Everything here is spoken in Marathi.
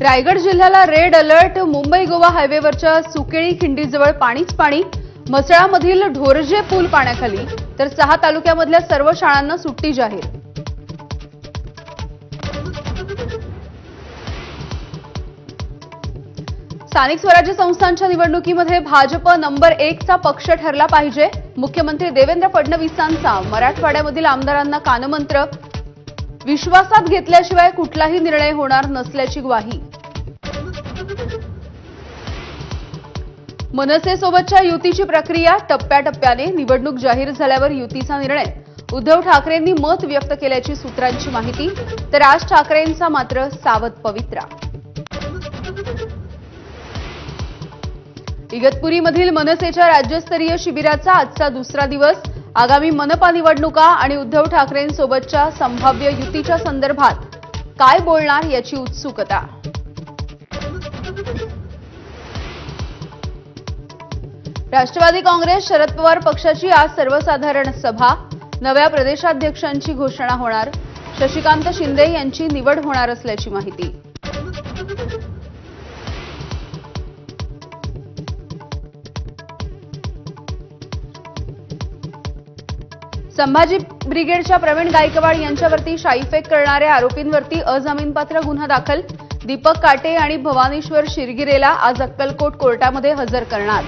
रायगड जिल्ह्याला रेड अलर्ट. मुंबई गोवा हायवेवरच्या सुकेळी खिंडीजवळ पाणीच पाणी. म्हसळामधील ढोरजे पूल पाण्याखाली. तर सहा तालुक्यामधल्या सर्व शाळांना सुट्टी जाहीर. स्थानिक स्वराज्य संस्थांच्या निवडणुकीमध्ये भाजप नंबर एकचा पक्ष ठरला पाहिजे. मुख्यमंत्री देवेंद्र फडणवीसांचा मराठवाड्यामधील आमदारांना कानमंत्र. विश्वासात घेतल्याशिवाय कुठलाही निर्णय होणार नसल्याची ग्वाही. मनसेसोबतच्या युतीची प्रक्रिया टप्प्याटप्प्याने निवडणूक जाहीर झाल्यावर युतीचा निर्णय. उद्धव ठाकरेंनी मत व्यक्त केल्याची सूत्रांची माहिती तर राज ठाकरेंचा मात्र सावध पवित्रा. इगतपुरीमधील मनसेच्या राज्यस्तरीय शिबिराचा आजचा दुसरा दिवस. आगामी मनपा निवडणुका आणि उद्धव ठाकरेंसोबतच्या संभाव्य युतीच्या संदर्भात काय बोलणार याची उत्सुकता. राष्ट्रवादी काँग्रेस शरद पवार पक्षाची आज सर्वसाधारण सभा. नव्या प्रदेशाध्यक्षांची घोषणा होणार. शशिकांत शिंदे यांची निवड होणार असल्याची माहिती. संभाजी ब्रिगेडच्या प्रवीण गायकवाड यांच्यावरती शाईफेक करणाऱ्या आरोपींवरती अजामीनपात्र गुन्हा दाखल. दीपक काटे आणि भवानेश्वर शिरगिरेला आज अक्कलकोट कोर्टामध्ये हजर करणार.